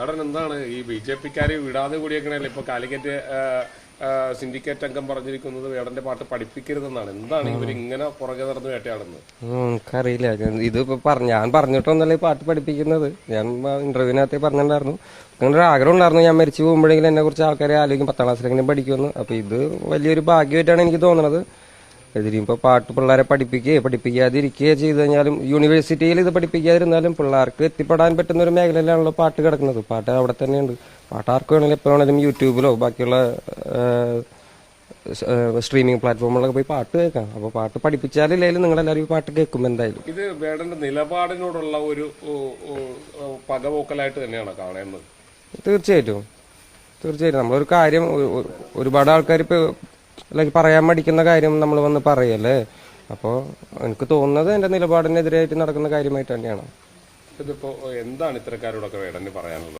അവിടെ എന്താണ് ഈ ബി ജെ പിക്കാരെ വിടാതെ കൂടിയേക്കണല്ലേ? ഇപ്പൊ കാലിക്കറ്റ് സിൻഡിക്കേറ്റ് അംഗം പറഞ്ഞിരിക്കുന്നത് വേടന്റെ പാട്ട് പഠിപ്പിക്കരുതെന്നാണ്. എന്താണ് ഇവർ ഇങ്ങനെ പുറകെ നടന്ന് വേട്ടയാടുന്നത്? നമുക്കറിയില്ല ഇതിപ്പോ പറഞ്ഞു ഞാൻ പറഞ്ഞിട്ടൊന്നല്ലേ ഈ പാട്ട് പഠിപ്പിക്കുന്നത്. ഞാൻ ഇന്റർവ്യൂവിനകത്ത് പറഞ്ഞിട്ടുണ്ടായിരുന്നു. അങ്ങനെ ഒരു ആഗ്രഹം ഉണ്ടായിരുന്നു. ഞാൻ മരിച്ചു പോകുമ്പോഴെങ്കിലും എന്നെ കുറിച്ച് ആൾക്കാരെ ആലോചിക്കും. പത്താം ക്ലാസ്സിലെങ്കിലും പഠിക്കുമെന്ന്. അപ്പൊ ഇത് വലിയൊരു ഭാഗ്യമായിട്ടാണ് എനിക്ക് തോന്നുന്നത് ഇതിനിപ്പോ പാട്ട് പിള്ളേരെ പഠിപ്പിക്കുകയോ പഠിപ്പിക്കാതിരിക്കുകയോ ചെയ്തു കഴിഞ്ഞാലും യൂണിവേഴ്സിറ്റിയിൽ ഇത് പഠിപ്പിക്കാതിരുന്നാലും പിള്ളേർക്ക് എത്തിപ്പെടാൻ പറ്റുന്ന ഒരു മേഖലയിലാണല്ലോ പാട്ട് കിടക്കുന്നത്. പാട്ട് അവിടെ തന്നെയുണ്ട്. പാട്ട് ആർക്ക് വേണമെങ്കിലും എപ്പോൾ വേണമെങ്കിലും യൂട്യൂബിലോ ബാക്കിയുള്ള സ്ട്രീമിംഗ് പ്ലാറ്റ്ഫോമുകളൊക്കെ പോയി പാട്ട് കേൾക്കാം. അപ്പോൾ പാട്ട് പഠിപ്പിച്ചാലില്ലെങ്കിലും നിങ്ങളെല്ലാവരും ഈ പാട്ട് കേൾക്കും എന്തായാലും. ഇത് വേടന്റെ നിലപാടിനോടുള്ള ഒരു പകവോക്കലായിട്ട് പകപോക്കലായിട്ട് തന്നെയാണ് കാണുന്നത് തീർച്ചയായിട്ടും. തീർച്ചയായിട്ടും. നമ്മളൊരു കാര്യം ഒരുപാട് ആൾക്കാർ ഇപ്പോൾ ലൈക്ക് പറയാൻ മടിക്കുന്ന കാര്യം നമ്മൾ വന്ന് പറയല്ലേ? അപ്പോൾ എനിക്ക് തോന്നുന്നത് എന്റെ നിലപാടിനെതിരായിട്ട് നടക്കുന്ന കാര്യമായിട്ട് തന്നെയാണ്. ഇതിപ്പോ എന്താണ് ഇത്തരക്കാരോടൊക്കെ വേടന് പറയാനുള്ളത്?